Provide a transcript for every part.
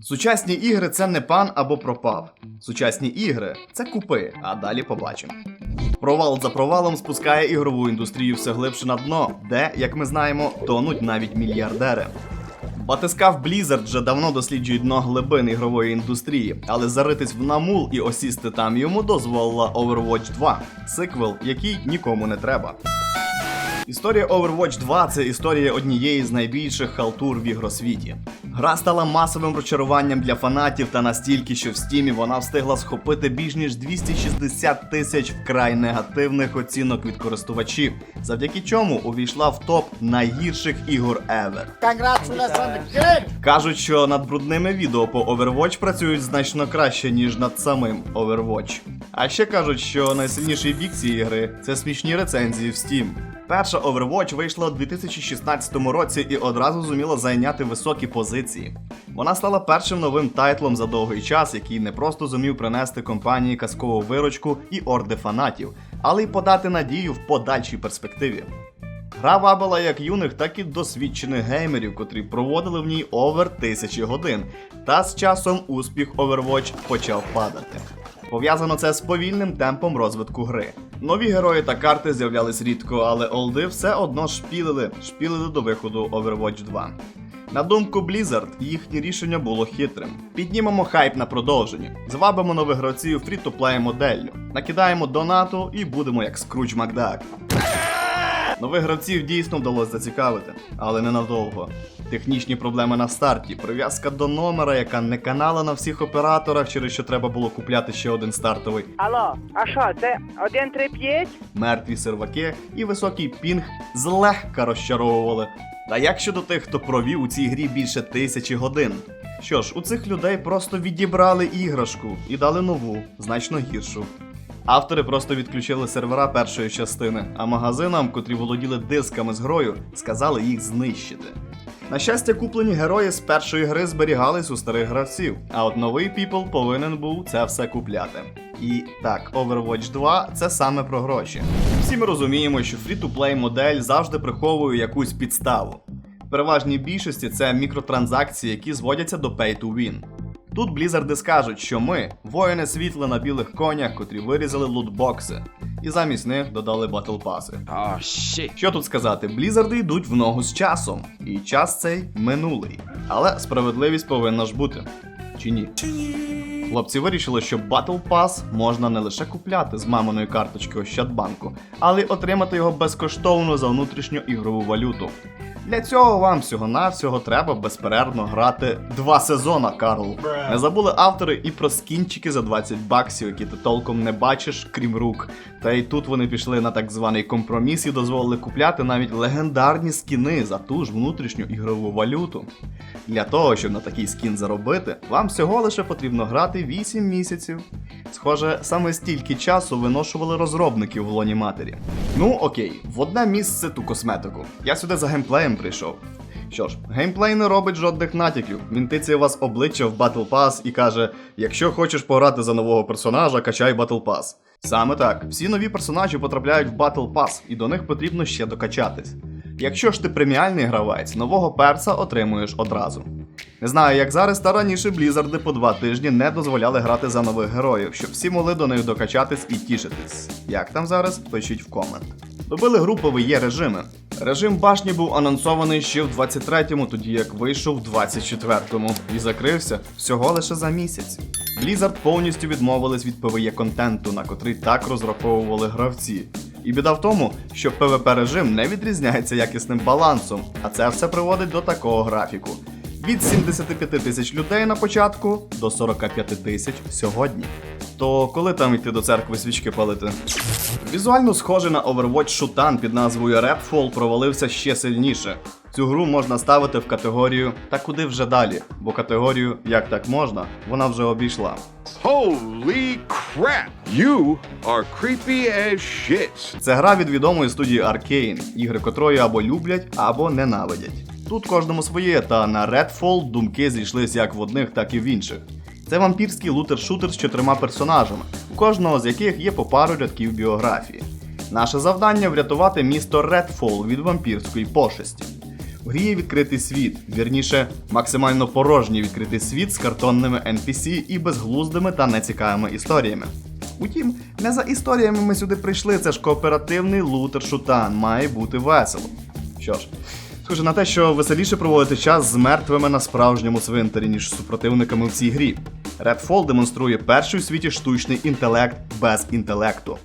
Сучасні ігри це не пан або пропав. Сучасні ігри це купи, а далі побачимо. Провал за провалом спускає ігрову індустрію все глибше на дно, де, як ми знаємо, тонуть навіть мільярдери. Батискав Blizzard вже давно досліджує дно глибин ігрової індустрії, але заритись в намул і осісти там йому дозволила Overwatch 2, сиквел, який нікому не треба. Історія Overwatch 2 це історія однієї з найбільших халтур в ігросвіті. Гра стала масовим розчаруванням для фанатів та настільки, що в стімі вона встигла схопити більш ніж 260 тисяч вкрай негативних оцінок від користувачів, завдяки чому увійшла в топ найгірших ігор ever. Кажуть, що над брудними відео по Overwatch працюють значно краще, ніж над самим Overwatch. А ще кажуть, що найсильніший бік цієї гри це смішні рецензії в Steam. Перша Overwatch вийшла у 2016 році і одразу зуміла зайняти високі позиції. Вона стала першим новим тайтлом за довгий час, який не просто зумів принести компанії казкову виручку і орди фанатів, але й подати надію в подальшій перспективі. Гра вабила як юних, так і досвідчених геймерів, котрі проводили в ній овер тисячі годин. Та з часом успіх Overwatch почав падати. Пов'язано це з повільним темпом розвитку гри. Нові герої та карти з'являлись рідко, але олди все одно шпілили, шпілили до виходу Overwatch 2. На думку Blizzard, їхнє рішення було хитрим. Піднімемо хайп на продовження, звабимо нових гравців фрі-то-плей моделлю, накидаємо донату і будемо як Скрудж Макдак. Нових гравців дійсно вдалося зацікавити, але ненадовго. Технічні проблеми на старті, прив'язка до номера, яка не канала на всіх операторах, через що треба було купляти ще один стартовий, Алло, а що, це 135? мертві серваки і високий пінг злегка розчаровували. Та як щодо тих, хто провів у цій грі більше тисячі годин? Що ж, у цих людей просто відібрали іграшку і дали нову, значно гіршу. Автори просто відключили сервера першої частини, а магазинам, котрі володіли дисками з грою, сказали їх знищити. На щастя, куплені герої з першої гри зберігались у старих гравців, а от новий People повинен був це все купляти. І так, Overwatch 2 це саме про гроші. Всі ми розуміємо, що фрі-ту-плей модель завжди приховує якусь підставу. В переважній більшості це мікротранзакції, які зводяться до pay to win. Тут Блізарди скажуть, що ми воїни світла на білих конях, котрі вирізали лутбокси, і замість них додали батл паси. Oh shit. Що тут сказати, Блізарди йдуть в ногу з часом, і час цей минулий. Але справедливість повинна ж бути. Чи ні? Хлопці вирішили, що Battle Pass можна не лише купляти з маминої карточки Ощадбанку, але й отримати його безкоштовно за внутрішню ігрову валюту. Для цього вам всього-навсього треба безперервно грати два сезона, Карл. Не забули автори і про скінчики за 20 баксів, які ти толком не бачиш, крім рук. Та й тут вони пішли на так званий компроміс і дозволили купляти навіть легендарні скіни за ту ж внутрішню ігрову валюту. Для того, щоб на такий скін заробити, вам всього лише потрібно грати 8 місяців. Схоже, саме стільки часу виношували розробників в лоні матері. Ну окей, в одне місце ту косметику. Я сюди за геймплеєм прийшов. Що ж, геймплей не робить жодних натяків. Він тицяє вас обличчя в Battle Pass і каже: якщо хочеш пограти за нового персонажа, качай Battle Pass. Саме так, всі нові персонажі потрапляють в Battle Pass, і до них потрібно ще докачатись. Якщо ж ти преміальний гравець, нового перса отримуєш одразу. Не знаю, як зараз, та раніше Блізарди по два тижні не дозволяли грати за нових героїв, щоб всі могли до них докачатись і тішитись. Як там зараз? Пишіть в комент. Добили групові є режими. Режим башні був анонсований ще в 23-му, тоді як вийшов в 24-му, і закрився всього лише за місяць. Blizzard повністю відмовились від PvE контенту, на котрий так розраховували гравці. І біда в тому, що PvP режим не відрізняється якісним балансом, а це все приводить до такого графіку. Від 75 тисяч людей на початку до 45 тисяч сьогодні. То коли там йти до церкви свічки палити? Візуально схожий на Overwatch шутан під назвою Redfall провалився ще сильніше. Цю гру можна ставити в категорію та куди вже далі, бо категорію як так можна, вона вже обійшла. Holy crap! You are creepy as shit. Це гра від відомої студії Arkane, ігри котрої або люблять, або ненавидять. Тут кожному своє, та на Redfall думки зійшлись як в одних, так і в інших. Це вампірський лутер-шутер з чотирма персонажами, у кожного з яких є по пару рядків біографії. Наше завдання врятувати місто Redfall від вампірської пошесті. В грі є відкритий світ, вірніше, максимально порожній відкритий світ з картонними NPC і безглуздими та нецікавими історіями. Утім, не за історіями ми сюди прийшли, це ж кооперативний лутер-шутан, має бути весело. Що ж, схоже на те, що веселіше проводити час з мертвими на справжньому цвинтарі, ніж з супротивниками в цій грі. Redfall демонструє перший у світі штучний інтелект без інтелекту.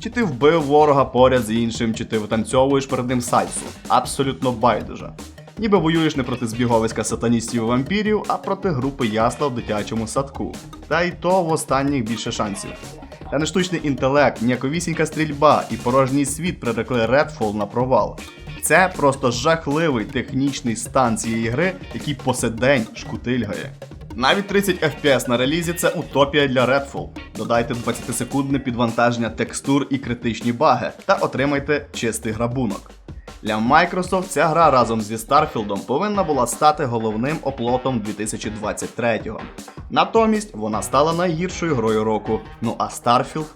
Чи ти вбив ворога поряд з іншим, чи ти витанцьовуєш перед ним сальсу. Абсолютно байдуже. Ніби воюєш не проти збіговиська сатаністів і вампірів, а проти групи ясла в дитячому садку. Та й то в останніх більше шансів. Та не штучний інтелект, ніяковісінька стрільба і порожній світ прирекли Redfall на провал. Це просто жахливий технічний стан цієї гри, який по сей день шкутильгає. Навіть 30 FPS на релізі це утопія для Redfall. Додайте 20-секундне підвантаження текстур і критичні баги, та отримайте чистий грабунок. Для Microsoft ця гра разом зі Starfield повинна була стати головним оплотом 2023-го. Натомість вона стала найгіршою грою року. Ну а Starfield?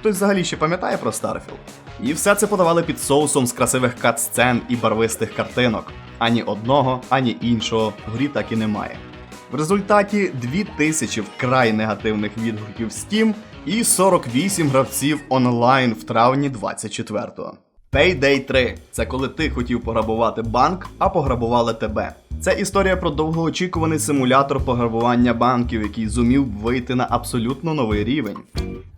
Хтось взагалі ще пам'ятає про Starfield? І все це подавали під соусом з красивих кат-сцен і барвистих картинок. Ані одного, ані іншого в грі так і немає. В результаті 2000 вкрай негативних відгуків Steam і 48 гравців онлайн в травні 24-го. Payday 3 це коли ти хотів пограбувати банк, а пограбували тебе. Це історія про довгоочікуваний симулятор пограбування банків, який зумів вийти на абсолютно новий рівень.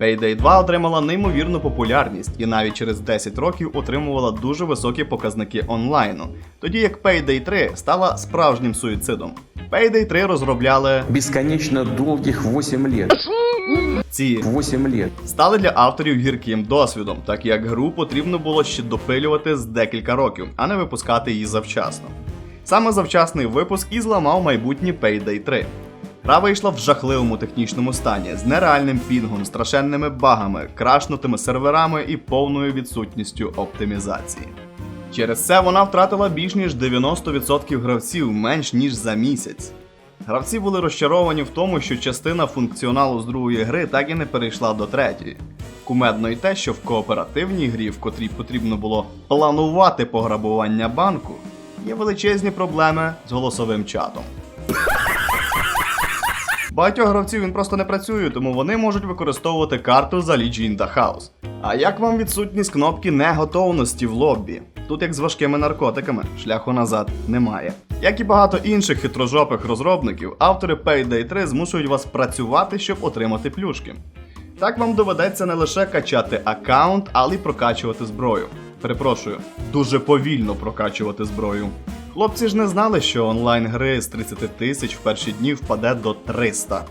Payday 2 отримала неймовірну популярність і навіть через 10 років отримувала дуже високі показники онлайну, тоді як Payday 3 стала справжнім суїцидом. Payday 3 розробляли Бесконечно долгих 8 лет. Ці 8 лет. стали для авторів гірким досвідом, так як гру потрібно було ще допилювати з декілька років, а не випускати її завчасно. Саме завчасний випуск і зламав майбутнє Payday 3. Гра вийшла в жахливому технічному стані з нереальним пінгом, страшенними багами, крашнутими серверами і повною відсутністю оптимізації. Через це вона втратила більш ніж 90% гравців менш ніж за місяць. Гравці були розчаровані в тому, що частина функціоналу з другої гри так і не перейшла до третьої. Кумедно й те, що в кооперативній грі, в котрій потрібно було планувати пограбування банку, є величезні проблеми з голосовим чатом. Багатьох гравців він просто не працює, тому вони можуть використовувати карту за Legion the House. А як вам відсутність кнопки неготовності в лоббі? Тут як з важкими наркотиками, шляху назад немає. Як і багато інших хитрожопих розробників, автори Payday 3 змушують вас працювати, щоб отримати плюшки. Так вам доведеться не лише качати аккаунт, але й прокачувати зброю. Перепрошую, дуже повільно прокачувати зброю. Хлопці ж не знали, що онлайн гри з 30 тисяч в перші дні впаде до 300.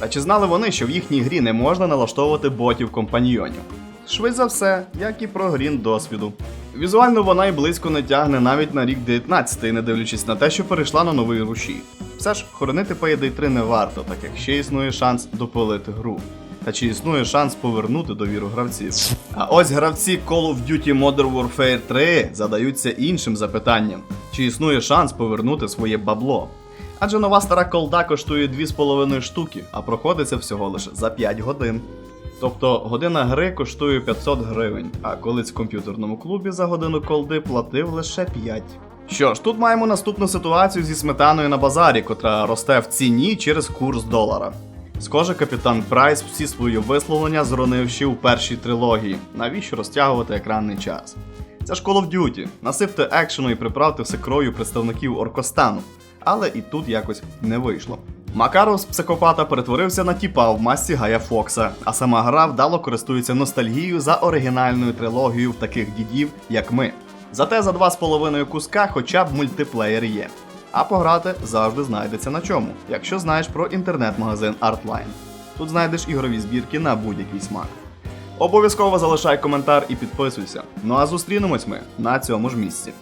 А чи знали вони, що в їхній грі не можна налаштовувати ботів компаньйонів? Швидше за все, як і про грін досвіду. Візуально вона й близько не тягне навіть на рік 19, не дивлячись на те, що перейшла на новий рушій. Все ж, хоронити Payday 3 не варто, так як ще існує шанс допилити гру. Та чи існує шанс повернути довіру гравців? А ось гравці Call of Duty Modern Warfare 3 задаються іншим запитанням: чи існує шанс повернути своє бабло? Адже нова стара колда коштує 2,5 штуки, а проходиться всього лише за 5 годин. Тобто година гри коштує 500 гривень, а колись в комп'ютерному клубі за годину колди платив лише 5. Що ж, тут маємо наступну ситуацію зі сметаною на базарі, котра росте в ціні через курс долара. Схоже, капітан Прайс всі свої висловлення зронив ще у першій трилогії. Навіщо розтягувати екранний час? Це ж Call of Duty. Насипте екшену і приправте все кров'ю представників Оркостану. Але і тут якось не вийшло. Макаров з психопата перетворився на тіпа в масці Гая Фокса, а сама гра вдало користується ностальгією за оригінальною трилогією в таких дідів, як ми. Зате за два з половиною куска хоча б мультиплеєр є. А пограти завжди знайдеться на чому, якщо знаєш про інтернет-магазин Artline. Тут знайдеш ігрові збірки на будь-який смак. Обов'язково залишай коментар і підписуйся. Ну а зустрінемось ми на цьому ж місці.